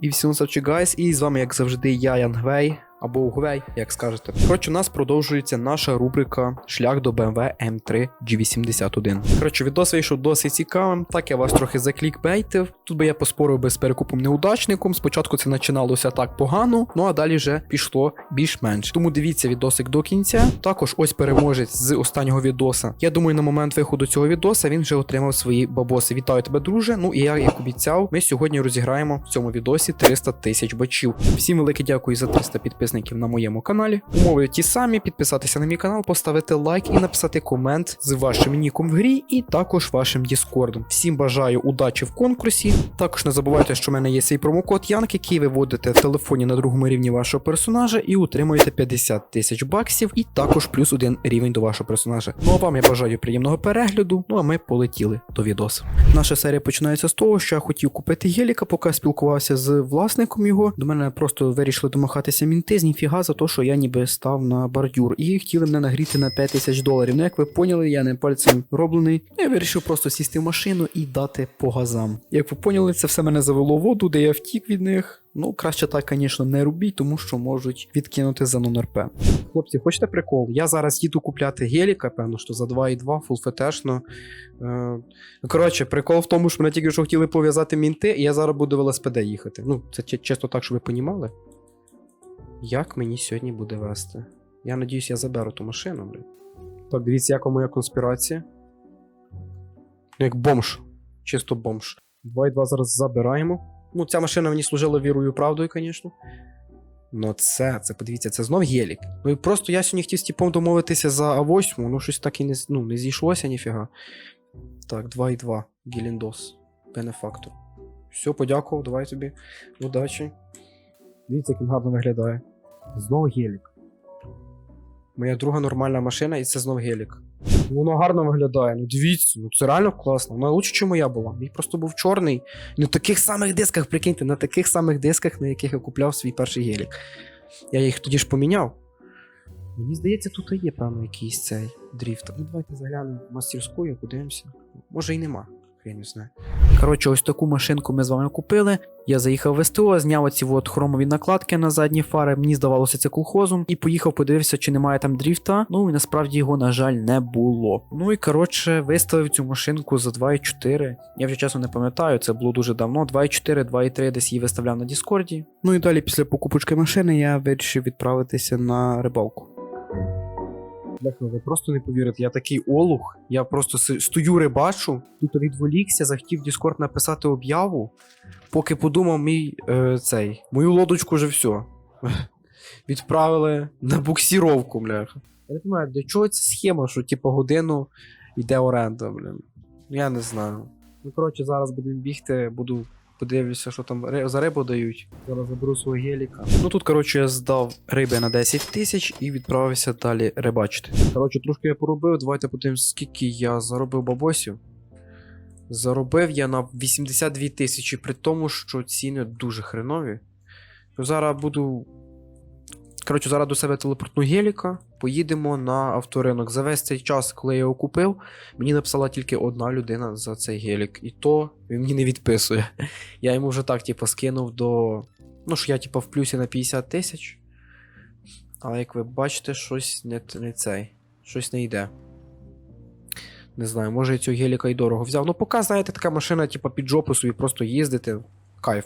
І всім савчі гайс, і з вами, як завжди, я Янгвей. Або Угвей, як скажете. Коротше, у нас продовжується наша рубрика Шлях до BMW M3 G81. Коротше, відос вийшов досить цікавим. Так я вас трохи заклікбейтив. Тут би я поспорив би з перекупом неудачником. Спочатку це починалося так погано, ну а далі вже пішло більш-менш. Тому дивіться відосик до кінця. Також ось переможець з останнього відоса. Я думаю, на момент виходу цього відоса він вже отримав свої бабоси. Вітаю тебе, друже. Ну і я, як обіцяв, ми сьогодні розіграємо в цьому відосі 300 тисяч бачів. Всім велике дякую за 300 підписників на моєму каналі. Умови ті самі: підписатися на мій канал, поставити лайк і написати комент з вашим ніком в грі, і також вашим діскордом. Всім бажаю удачі в конкурсі. Також не забувайте, що в мене є свій промокод Янк, який ви вводите в телефоні на другому рівні вашого персонажа і отримуєте 50 тисяч баксів, і також плюс один рівень до вашого персонажа. Ну а вам я бажаю приємного перегляду. Ну а ми полетіли до відосу. Наша серія починається з того, що я хотів купити геліка, поки спілкувався з власником його. До мене просто вирішили домахатися мінти з ніфіга за те, що я ніби став на бордюр. І хотіли мене нагріти на 5 тисяч доларів. Ну, як ви поняли, я не пальцем роблений. Я вирішив просто сісти в машину і дати по газам. Як ви поняли, це все мене завело в воду, де я втік від них. Ну, краще так, звісно, не робіть, тому що можуть відкинути за нон-РП. Хлопці, хочете прикол? Я зараз їду купляти геліка, певно, що за 2,2 фулфетешно. Е, ну, коротше, прикол в тому, що мене тільки що хотіли пов'язати мінти, і я зараз буду в ЛСПД їхати. Ну, це чи- чисто так, щоб ви понімали. Як мені сьогодні буде вести? Я надіюсь, я заберу ту машину, блін. Так, дивіться, яка моя конспірація. Ну, як бомж. Чисто бомж. 2,2 зараз забираємо. Ну, ця машина мені служила вірою і правдою, звісно. Ну, це, це, подивіться, це знов гелік. Ну і просто я сьогодні хотів з типом домовитися за А8, ну щось так і не, ну, не зійшлося ніфіга. Так, 2,2. Геліндос. Бенефактор. Все, подякував, давай тобі. Удачі. Дивіться, як він гарно виглядає. Знову гелік. Моя друга нормальна машина, і це знов гелік. Воно гарно виглядає. Ну дивіться, ну це реально класно. Вона лучше, ніж моя була. Мій просто був чорний. На таких самих дисках, прикиньте, на таких самих дисках, на яких я купляв свій перший гелік. Я їх тоді ж поміняв. Мені здається, тут і є, певно, якийсь цей дріфт. Ну, давайте заглянемо в мастерську і подивимося. Може і нема. Я не знаю. Коротше, ось таку машинку ми з вами купили. Я заїхав в СТО, зняв оці от хромові накладки на задні фари. Мені здавалося це колхозом. І поїхав, подивився, чи немає там дріфта. Ну і насправді його, на жаль, не було. Ну і коротше, виставив цю машинку за 2,4. Я вже чесно не пам'ятаю, це було дуже давно. 2,4, 2,3 десь її виставляв на Діскорді. Ну і далі, після покупочки машини, я вирішив відправитися на рибалку. Ви просто не повірите, я такий олух, я просто стою рибачу, тут відволікся, захотів Discord написати об'яву, поки подумав мій е, цей, мою лодочку вже все. Відправили на буксіровку, бляха. Я не розумію, для чого ця схема, що типу годину йде оренда, блін. Я не знаю. Ну, коротше, зараз будемо бігти, буду подивлюся, що там за рибу дають. Зараз заберу свого геліка. Ну тут, коротше, я здав риби на 10 тисяч і відправився далі рибачити. Коротше, трошки я поробив. Давайте подивимось, скільки я заробив бабосів. Заробив я на 82 тисячі, при тому, що ціни дуже хренові. Зараз буду. Коротше, зараз до себе телепортну геліка, поїдемо на авторинок. За весь цей час, коли я його купив, мені написала тільки одна людина за цей гелік. І то він мені не відписує. Я йому вже так, типу, скинув до. Ну, що я, типу, в плюсі на 50 тисяч. Але як ви бачите, щось не, не цей. Щось не йде. Не знаю, може я цього геліка й дорого взяв. Ну, поки, знаєте, така машина, типу, під жопу собі просто їздити. Кайф.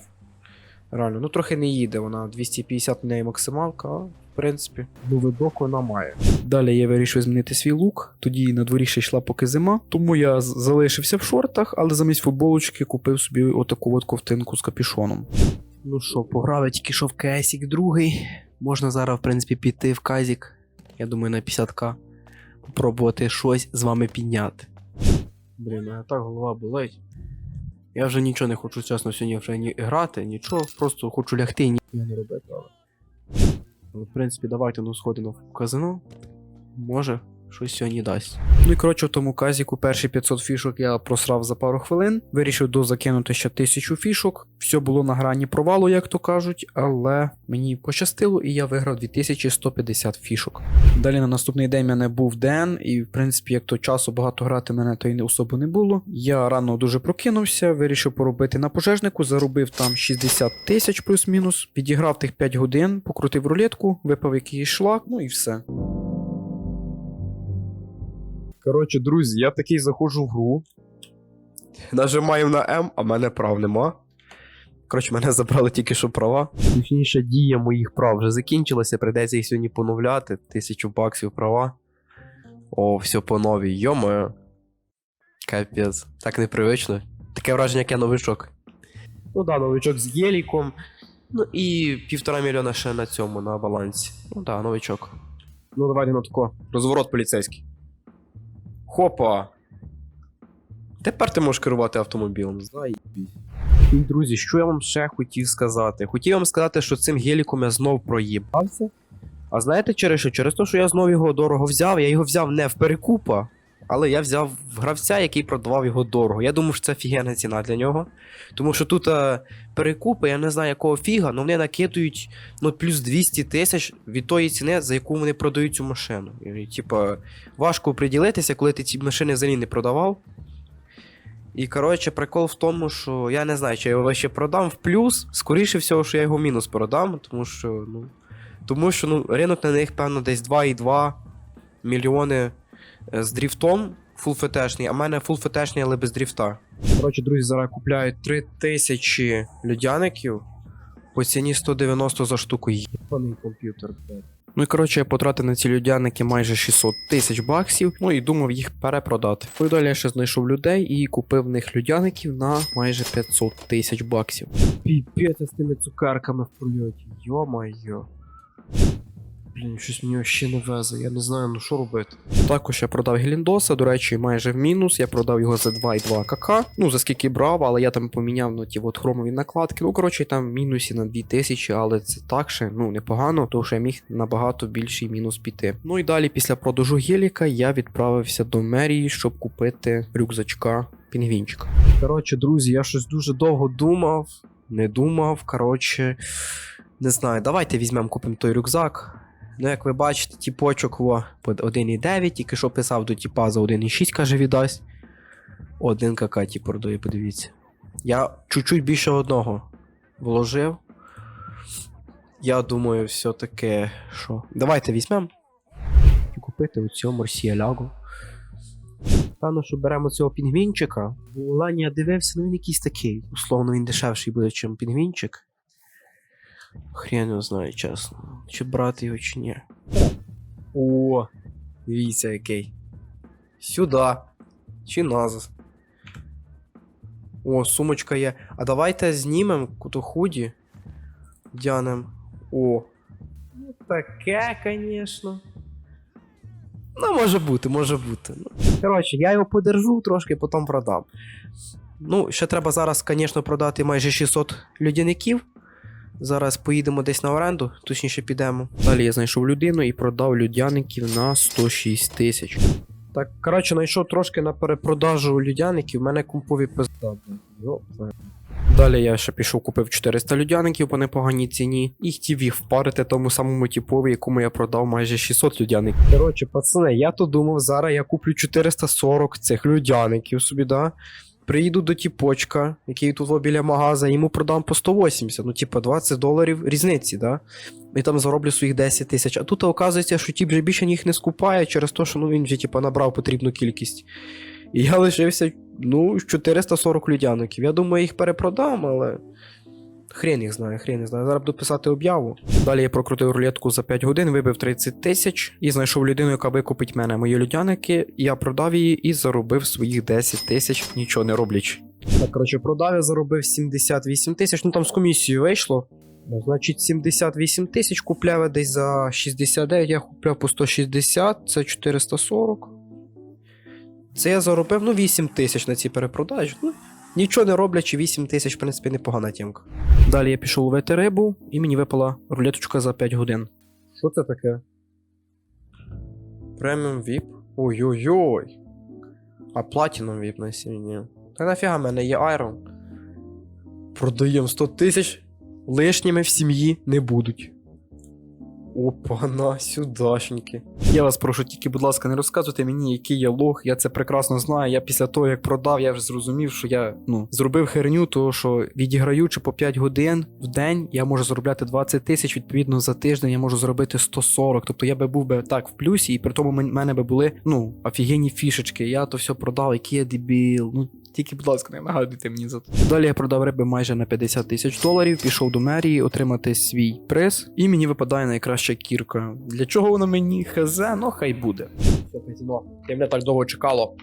Реально, ну трохи не їде, вона 250 в неї максималка, а в принципі, ну видок вона має. Далі я вирішив змінити свій лук. Тоді на дворі ще йшла поки зима. Тому я залишився в шортах, але замість футболочки купив собі отаку от ковтинку з капюшоном. Ну що, пограв я тільки що в Кесік другий. Можна зараз, в принципі, піти в Казік. Я думаю, на 50к. Попробувати щось з вами підняти. Блін, у мене так голова болить. Я вже нічого не хочу, чесно, сьогодні вже ні грати, нічого, просто хочу лягти і ні. Не робити, але. В принципі, давайте ну сходимо в казино. Може, щось сьогодні дасть. Ну і коротше, в тому казіку перші 500 фішок я просрав за пару хвилин. Вирішив дозакинути ще 1000 фішок. Все було на грані провалу, як то кажуть, але мені пощастило, і я виграв 2150 фішок. Далі на наступний день в мене був ден, і в принципі, як то часу багато грати мене то й не особо не було. Я рано дуже прокинувся, вирішив поробити на пожежнику, заробив там 60 тисяч плюс-мінус, відіграв тих 5 годин, покрутив рулетку, випав якийсь шлак, ну і все. Коротше, друзі, я такий заходжу в гру. Нажимаю на М, а мене прав нема. Коротше, мене забрали тільки що права. Точніше, дія моїх прав вже закінчилася, прийдеться їх сьогодні поновляти. Тисячу баксів права. О, все по новій. Йомо. Капець. Так непривично. Таке враження, як я новичок. Ну да, новичок з Єліком. Ну і півтора мільйона ще на цьому, на балансі. Ну да, новичок. Ну давайте на тако. Розворот поліцейський. Хопа. Тепер ти можеш керувати автомобілем. Заїбісь. І, друзі, що я вам ще хотів сказати? Хотів вам сказати, що цим геліком я знов проїбався. А знаєте через що? Через те, що я знов його дорого взяв, я його взяв не в перекупа, але я взяв гравця, який продавав його дорого. Я думав, що це офігенна ціна для нього. Тому що тут е, перекупи, я не знаю якого фіга, але вони накидують ну, плюс 200 тисяч від тої ціни, за яку вони продають цю машину. І, типа, важко приділитися, коли ти ці машини взагалі не продавав. І коротше, прикол в тому, що я не знаю, чи я його ще продам в плюс. Скоріше всього, що я його в мінус продам, тому що, ну. Тому що ну, ринок на них, певно, десь 2,2 мільйони з дріфтом фулфетешний, а в мене фулфетешний, але без дріфта. Коротше, друзі, зараз купляю 3000 людяників по ціні 190 за штуку. Єбаний комп'ютер, блядь. Ну і коротше, я потратив на ці людяники майже 600 тисяч баксів, ну і думав їх перепродати. Ну я ще знайшов людей і купив в них людяників на майже 500 тисяч баксів. Піпець з тими цукерками в польоті. Йо-моє. Блін, щось мені ще не везе, я не знаю, ну що робити. Також я продав Геліндоса, до речі, майже в мінус. Я продав його за 2,2 кк. Ну, за скільки брав, але я там поміняв ну, ті от хромові накладки. Ну, коротше, там в мінусі на 2000, але це так ще ну, непогано, тому що я міг набагато більший мінус піти. Ну і далі, після продажу геліка, я відправився до мерії, щоб купити рюкзачка пінгвінчика. Коротше, друзі, я щось дуже довго думав, не думав. Коротше, не знаю, давайте візьмемо, купимо той рюкзак. Ну, як ви бачите, тіпочок во під 1,9, тільки що писав до тіпа за 1,6, каже, віддасть. 1 кк ті продає, подивіться. Я чуть-чуть більше одного вложив. Я думаю, все-таки, що. Давайте візьмемо. Купити оцього Морсіалягу. Певно, що беремо цього пінгвінчика. Бо Лані я дивився, ну він якийсь такий. Условно він дешевший буде, ніж пінгвінчик. Хрен його знає, чесно. Чи брати його, чи ні. О, дивіться який. Сюди. Чи назад. О, сумочка є. А давайте знімемо куто худі. Дянем. О. Ну таке, звісно. Ну, може бути, може бути. Ну, Коротше, я його подержу трошки, потім продам. Ну, ще треба зараз, звісно, продати майже 600 людяників. Зараз поїдемо десь на оренду, точніше підемо. Далі я знайшов людину і продав людяників на 106 тисяч. Так, коротше, знайшов трошки на перепродажу людяників, в мене кумпові пизда. Далі я ще пішов, купив 400 людяників по непоганій ціні і хотів їх впарити тому самому типові, якому я продав майже 600 людяників. Коротше, пацани, я то думав, зараз я куплю 440 цих людяників собі, да? Приїду до тіпочка, який тут біля магаза, йому продам по 180, ну, типа 20 доларів різниці, да? І там зароблю своїх 10 тисяч. А тут оказується, що тіп вже більше їх не скупає через те, що ну, він вже типу, набрав потрібну кількість. І я лишився, ну, 440 людяників. Я думаю, їх перепродам, але. Хрен їх знає, хрен їх знає. Зараз буду писати об'яву. Далі я прокрутив рулетку за 5 годин, вибив 30 тисяч і знайшов людину, яка викупить мене мої людяники. Я продав її і заробив своїх 10 тисяч, нічого не роблячи. Так, коротше, продав я заробив 78 тисяч, ну там з комісією вийшло. Ну, значить, 78 тисяч купляв десь за 69, я купляв по 160, це 440. Це я заробив, ну, 8 тисяч на цій перепродажі. Ну, нічого не роблячи, 8 тисяч, в принципі, непогана тємка. Далі я пішов ловити рибу, і мені випала рулеточка за 5 годин. Що це таке? Преміум VIP. Ой-ой-ой. А платіном віп на сім'ї. Та нафіга в мене є айрон. Продаємо 100 тисяч. Лишніми в сім'ї не будуть. Опа, на сюдашеньки. Я вас прошу, тільки, будь ласка, не розказуйте мені, який я лох. Я це прекрасно знаю. Я після того, як продав, я вже зрозумів, що я ну зробив херню, того що відіграючи по 5 годин в день, я можу заробляти 20 тисяч. Відповідно, за тиждень я можу зробити 140. Тобто я би був би так в плюсі, і при тому в мене би були ну офігенні фішечки. Я то все продав, який я дебіл. Ну тільки, будь ласка, не нагадуйте мені за це. Далі я продав риби майже на 50 тисяч доларів, пішов до мерії отримати свій приз, і мені випадає найкраща кірка. Для чого воно мені хазе? Ну хай буде. Все, казино. Ти мене так довго чекало.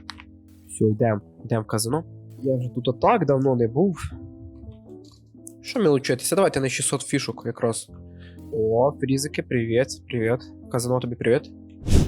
Все, йдемо. Йдемо в казино. Я вже тут так давно не був. Що мені лучитися? Давайте на 600 фішок якраз. О, фрізики, привіт, привіт. Казино тобі привіт.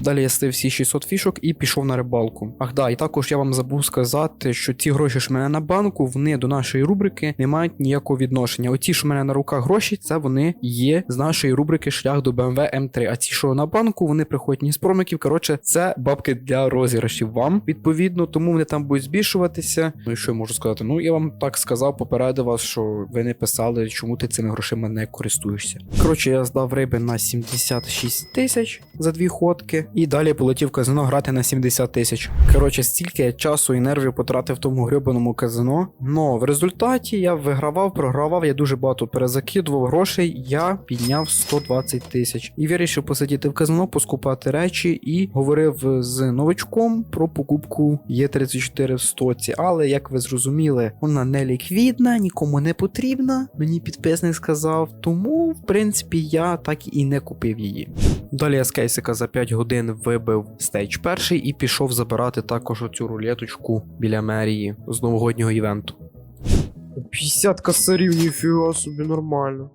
Далі я стив всі 600 фішок і пішов на рибалку. Ах да, і також я вам забув сказати, що ці гроші, в мене на банку, вони до нашої рубрики не мають ніякого відношення. Оті, що в мене на руках гроші, це вони є з нашої рубрики шлях до BMW M3. А ці, що на банку, вони приходять ні з промиків. Коротше, це бабки для розіграшів вам. Відповідно, тому вони там будуть збільшуватися. Ну і що я можу сказати? Ну я вам так сказав, попередив вас, що ви не писали, чому ти цими грошима не користуєшся. Коротше, я здав риби на 76 тисяч за дві ходки, і далі полетів в казино грати на 70 тисяч. Коротше, стільки я часу і нервів потратив в тому гребаному казино. Но в результаті я вигравав, програвав, я дуже багато перезакидував грошей. Я підняв 120 тисяч і вирішив посидіти в казино, поскупати речі і говорив з новичком про покупку Є34 в стоці. Але як ви зрозуміли, вона не ліквідна, нікому не потрібна. Мені підписник сказав, тому в принципі я так і не купив її. Далі я з кейсика за 5 годин вибив стейдж перший і пішов забирати також оцю рулеточку біля мерії з новогоднього івенту. 50 косарів, ніфіга собі нормально.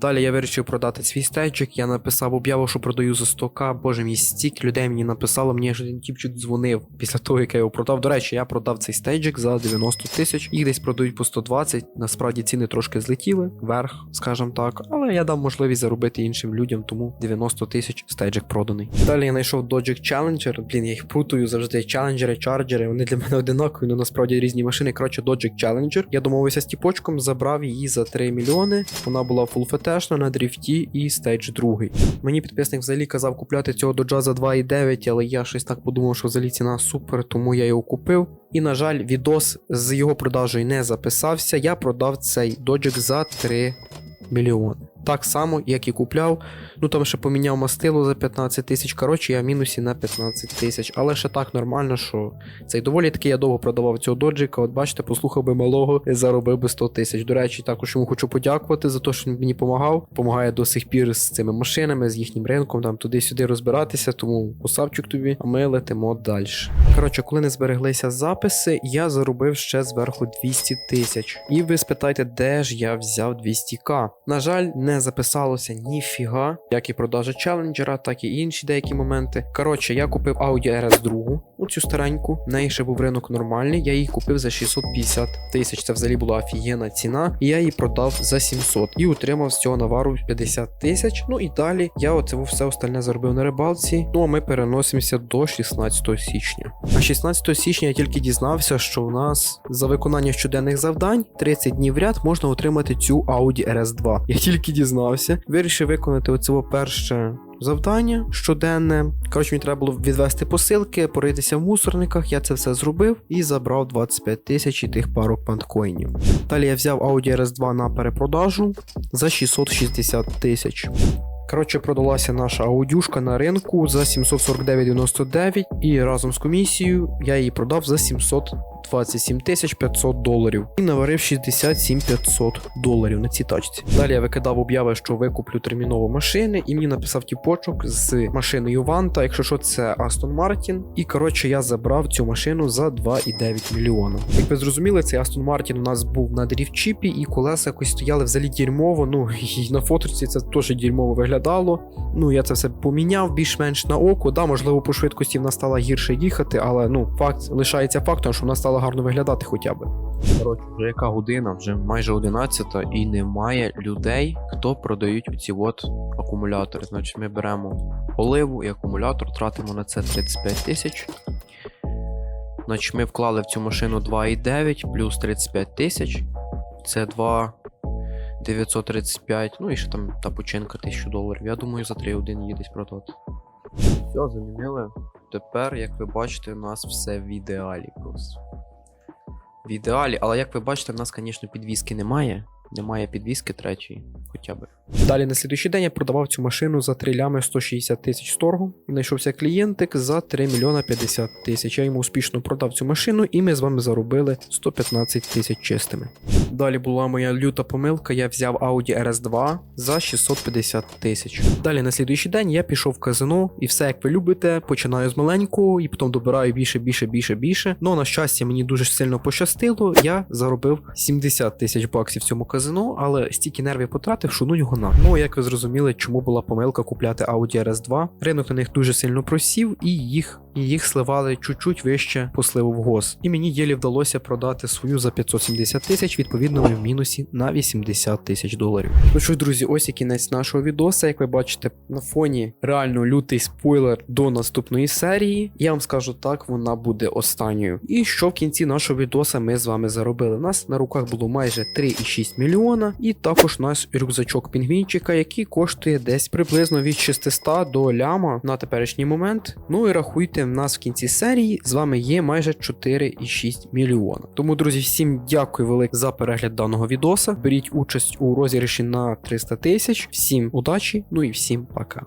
Далі я вирішив продати свій стейджик, я написав об'яву, що продаю за 100к. Боже мій стік людей мені написало, мені ж один тіпчик дзвонив після того, як я його продав. До речі, я продав цей стейджик за 90 тисяч. Їх десь продають по 120. Насправді ціни трошки злетіли вверх, скажімо так. Але я дав можливість заробити іншим людям, тому 90 тисяч стейджик проданий. Далі я знайшов Dodge Challenger. Блін, я їх прутую завжди. Чаленджери, чарджери. Вони для мене одинакові, але насправді різні машини. Коротше, Dodge Challenger. Я домовився з тіпочком, забрав її за 3 мільйони. Вона була фулфетешна на дріфті і стейдж другий. Мені підписник взагалі казав купляти цього доджа за 2,9, але я щось так подумав, що взагалі ціна супер, тому я його купив. І, на жаль, відос з його продажею не записався. Я продав цей доджик за 3 мільйони. Так само, як і купляв. Ну там ще поміняв мастило за 15 тисяч. Коротше, я в мінусі на 15 тисяч. Але ще так нормально, що цей доволі таки я довго продавав цього доджика. От бачите, послухав би малого, заробив би 100 тисяч. До речі, також йому хочу подякувати за те, що він мені допомагав. Помагає до сих пір з цими машинами, з їхнім ринком, там туди-сюди розбиратися. Тому посавчик тобі, а ми летимо далі. Коротше, коли не збереглися записи, я заробив ще зверху 200 тисяч. І ви спитаєте, де ж я взяв 200к? На жаль, не записалося ніфіга, як і продажа челенджера, так і інші деякі моменти. Коротше, я купив Audi RS 2, оцю стареньку. В неї ще був ринок нормальний. Я її купив за 650 тисяч. Це взагалі була офігенна ціна. І я її продав за 700 і отримав з цього навару 50 тисяч. Ну і далі я оце все остальне заробив на рибалці. Ну а ми переносимося до 16 січня. А 16 січня я тільки дізнався, що у нас за виконання щоденних завдань 30 днів ряд можна отримати цю Audi RS 2. Я тільки дізнався, дізнався, вирішив виконати оцього перше. Завдання щоденне. Коротше, мені треба було відвести посилки, поритися в мусорниках. Я це все зробив і забрав 25 тисяч і тих пару панткоїнів. Далі я взяв Audi rs 2 на перепродажу за 660 тисяч. Коротше, продалася наша аудюшка на ринку за 749,99 і разом з комісією я її продав за 700 27500 доларів і наварив 67 500 доларів на цій тачці. Далі я викидав об'яви, що викуплю терміново машини, і мені написав тіпочок з машиною Ванта, якщо що це Астон Мартін. І коротше, я забрав цю машину за 2,9 мільйона. Як ви зрозуміли, цей Астон Мартін у нас був на дрівчіпі, і колеса якось стояли взагалі дерьмово. Ну і на фотоці це теж дерьмово виглядало. Ну я це все поміняв більш-менш на око. Да, можливо, по швидкості вона стала гірше їхати, але ну факт лишається фактом, що вона стала гарно виглядати хоча б. Коротше, вже яка година, вже майже 11 і немає людей, хто продають оці от акумулятори. Значить, ми беремо оливу і акумулятор, тратимо на це 35 тисяч. Значить, ми вклали в цю машину 2,9 плюс 35 тисяч. Це 2 935, ну і ще там та починка 1000 доларів. Я думаю, за 3,1 її десь продати. Все, замінили. Тепер, як ви бачите, у нас все в ідеалі просто. В ідеалі, але як ви бачите, в нас, звісно, підвіски немає. Немає підвіски третьої, хоча б. Далі на слідуючий день я продавав цю машину за 3 лями 160 тисяч торгу. І знайшовся клієнтик за 3 мільйона 50 тисяч. Я йому успішно продав цю машину, і ми з вами заробили 115 тисяч чистими. Далі була моя люта помилка. Я взяв Audi RS2 за 650 тисяч. Далі на слідуючий день я пішов в казино, і все як ви любите, починаю з маленького, і потім добираю більше, більше, більше, більше. Ну на щастя, мені дуже сильно пощастило. Я заробив 70 тисяч баксів в цьому казино, але стільки нервів потратив, що ну його на. Ну як ви зрозуміли, чому була помилка купляти Audi RS2. Ринок на них дуже сильно просів, і їх і їх сливали чуть-чуть вище по сливу в гос. І мені єлі вдалося продати свою за 570 тисяч, відповідно, ми в мінусі на 80 тисяч доларів. Ну що друзі, ось і кінець нашого відоса. Як ви бачите, на фоні реально лютий спойлер до наступної серії. Я вам скажу так, вона буде останньою. І що в кінці нашого відоса ми з вами заробили? Нас на руках було майже 3,6 мільйона, і також наш рюкзачок пінгвінчика, який коштує десь приблизно від 600 до ляма на теперішній момент. Ну і рахуйте, в нас в кінці серії з вами є майже 4,6 мільйона. Тому, друзі, всім дякую велике за перегляд даного відоса. Беріть участь у розіграші на 300 тисяч. Всім удачі, ну і всім пока.